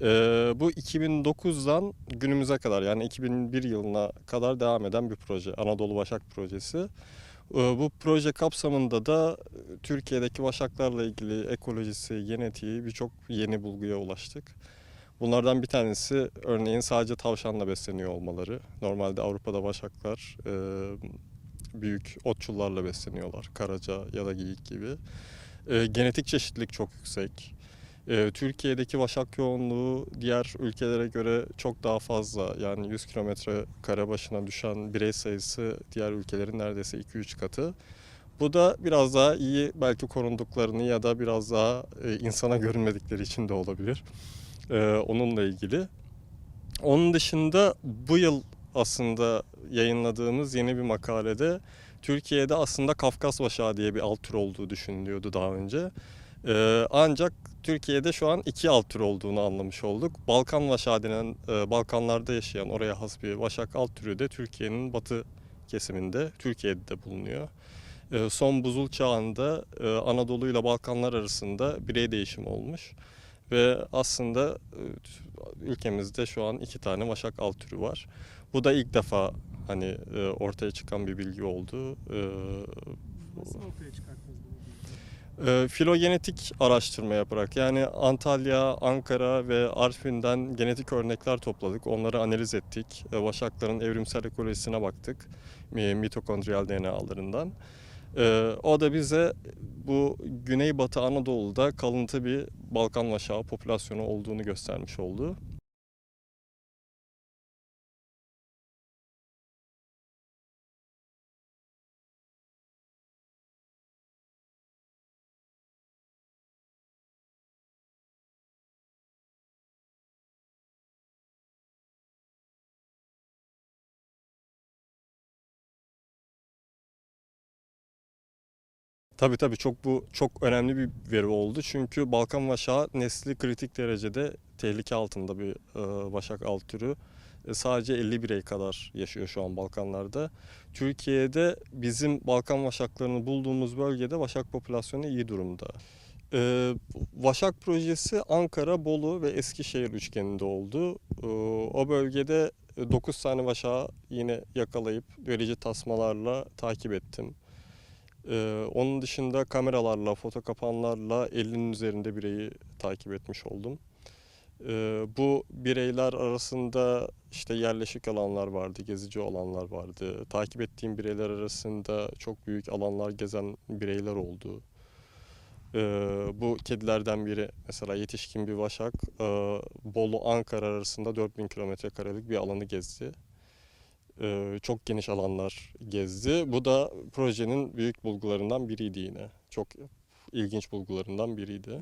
Ee, bu 2009'dan günümüze kadar yani 2001 yılına kadar devam eden bir proje. Anadolu Vaşak Projesi. Ee, bu proje kapsamında da e, Türkiye'deki vaşaklarla ilgili ekolojisi, genetiği birçok yeni bulguya ulaştık. Bunlardan bir tanesi örneğin sadece tavşanla besleniyor olmaları. Normalde Avrupa'da vaşaklar e, büyük otçullarla besleniyorlar. Karaca ya da geyik gibi. E, genetik çeşitlilik çok yüksek. E, Türkiye'deki vaşak yoğunluğu diğer ülkelere göre çok daha fazla. Yani 100 kilometre kare başına düşen birey sayısı diğer ülkelerin neredeyse 2-3 katı. Bu da biraz daha iyi belki korunduklarını ya da biraz daha e, insana görünmedikleri için de olabilir. E, onunla ilgili. Onun dışında bu yıl aslında yayınladığımız yeni bir makalede Türkiye'de aslında Kafkas vaşağı diye bir alt tür olduğu düşünülüyordu daha önce. Ee, ancak Türkiye'de şu an iki alt tür olduğunu anlamış olduk. Balkan vaşağı denen e, Balkanlarda yaşayan oraya has bir vaşak alt türü de Türkiye'nin batı kesiminde, Türkiye'de de bulunuyor. Ee, son buzul çağında e, Anadolu ile Balkanlar arasında birey değişimi olmuş. Ve aslında e, ülkemizde şu an iki tane vaşak alt türü var. Bu da ilk defa hani e, ortaya çıkan bir bilgi oldu. E, Nasıl ortaya bilgiyi? E, filogenetik araştırma yaparak yani Antalya, Ankara ve Artvin'den genetik örnekler topladık. Onları analiz ettik. E, vaşakların evrimsel ekolojisine baktık. e, Mitokondriyal DNA'larından. E, o da bize bu Güneybatı Anadolu'da kalıntı bir Balkan vaşağı popülasyonu olduğunu göstermiş oldu. Tabii tabii çok bu çok önemli bir veri oldu. Çünkü Balkan vaşağı nesli kritik derecede tehlike altında bir e, vaşak alt türü. E, sadece 50 birey kadar yaşıyor şu an Balkanlarda. Türkiye'de bizim Balkan vaşaklarını bulduğumuz bölgede vaşak popülasyonu iyi durumda. E, vaşak projesi Ankara, Bolu ve Eskişehir üçgeninde oldu. E, o bölgede 9 tane vaşağı yine yakalayıp verici tasmalarla takip ettim. Ee, onun dışında kameralarla, foto kapanlarla 50'nin üzerinde bireyi takip etmiş oldum. Ee, bu bireyler arasında işte yerleşik alanlar vardı, gezici olanlar vardı. Takip ettiğim bireyler arasında çok büyük alanlar gezen bireyler oldu. Ee, bu kedilerden biri mesela yetişkin bir vaşak e, Bolu Ankara arasında 4000 kilometre karelik bir alanı gezdi. Ee, çok geniş alanlar gezdi. Bu da projenin büyük bulgularından biriydi yine. Çok ilginç bulgularından biriydi.